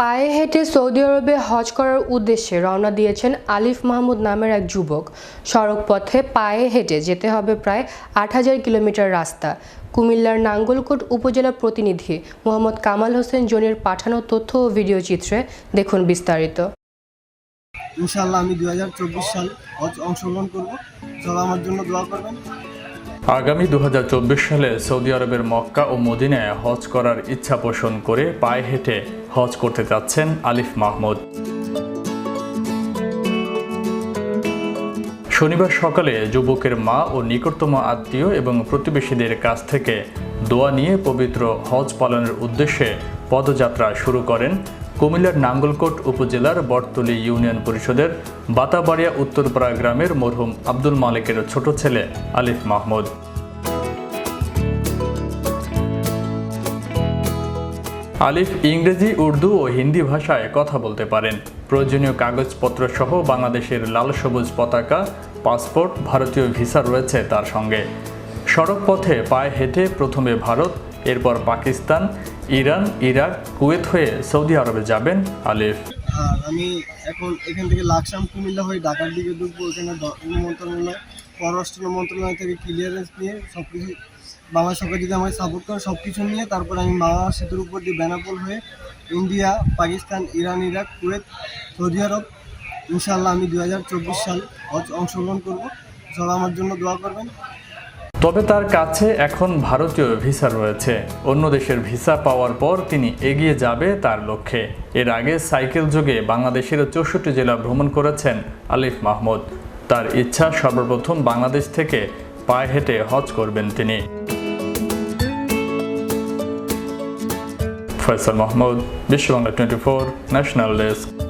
পায়ে হেঁটে সৌদি আরবে হজ করার উদ্দেশ্যে রওনা দিয়েছেন আলিফ মাহমুদ নামের এক যুবক। সড়ক পথে পায়ে হেঁটে যেতে হবে প্রায় আট হাজার কিলোমিটার রাস্তা। কুমিল্লার নাঙ্গলকোট উপজেলা প্রতিনিধি মোহাম্মদ কামাল হোসেন জনির পাঠানো তথ্য ও ভিডিও চিত্রে দেখুন বিস্তারিত। ইনশাল্লাহ আমি দুই হাজার চব্বিশ সাল হজ অংশগ্রহণ করব। আমার জন্য দোয়া করবেন। আগামী দু হাজার চব্বিশ সালে সৌদি আরবের মক্কা ও মদিনায় হজ করার ইচ্ছা পোষণ করে পায়ে হেঁটে হজ করতে যাচ্ছেন আলিফ মাহমুদ। শনিবার সকালে যুবকের মা ও নিকটতম আত্মীয় এবং প্রতিবেশীদের কাছ থেকে দোয়া নিয়ে পবিত্র হজ পালনের উদ্দেশ্যে পদযাত্রা শুরু করেন কুমিল্লার নাঙ্গলকোট উপজেলার বটতলী ইউনিয়ন পরিষদের বাতাবাড়িয়া উত্তরপাড়া গ্রামের মরহুম আব্দুল মালিকের ছোট ছেলে আলিফ মাহমুদ। আলিফ ইংরেজি, উর্দু ও হিন্দি ভাষায় কথা বলতে পারেন। প্রয়োজনীয় কাগজপত্র সহ বাংলাদেশের লাল সবুজ পতাকা, পাসপোর্ট, ভারতীয় ভিসা রয়েছে তার সঙ্গে। সড়ক পথে পায়ে হেঁটে প্রথমে ভারত এরপর পাকিস্তান, ইরান, ইরাক, কুয়েত হয়ে সৌদি আরবে যাবেন আলিফ। আমি এখন এখান থেকে লাকসাম, কুমিল্লা হয়ে ঢাকার দিকে ঢুকবো। ওখানে দ- মন্ত্রণালয়, পররাষ্ট্র মন্ত্রণালয় থেকে ক্লিয়ারেন্স নিয়ে সব কিছু বাংলা সরকার যদি আমাকে সাপোর্ট করে সব কিছু নিয়ে, তারপর আমি মামা সেতুর উপর দিয়ে বেনাপোল হয়ে India, Pakistan, Iran, Iraq, Kuwait, Saudi Arabia ইনশাল্লাহ আমি দু হাজার চব্বিশ সাল অংশগ্রহণ করব। সবাই আমার জন্য দোয়া করবেন। তবে তার কাছে এখন ভারতীয় ভিসা রয়েছে। অন্য দেশের ভিসা পাওয়ার পর তিনি এগিয়ে যাবে তার লক্ষ্যে। এর আগে সাইকেল যোগে বাংলাদেশের চৌষট্টি জেলা ভ্রমণ করেছেন আলিফ মাহমুদ। তার ইচ্ছা সর্বপ্রথম বাংলাদেশ থেকে পায়ে হেঁটে হজ করবেন তিনি। Faisal Mahmud, Bishwa Bangla twenty four, national desk.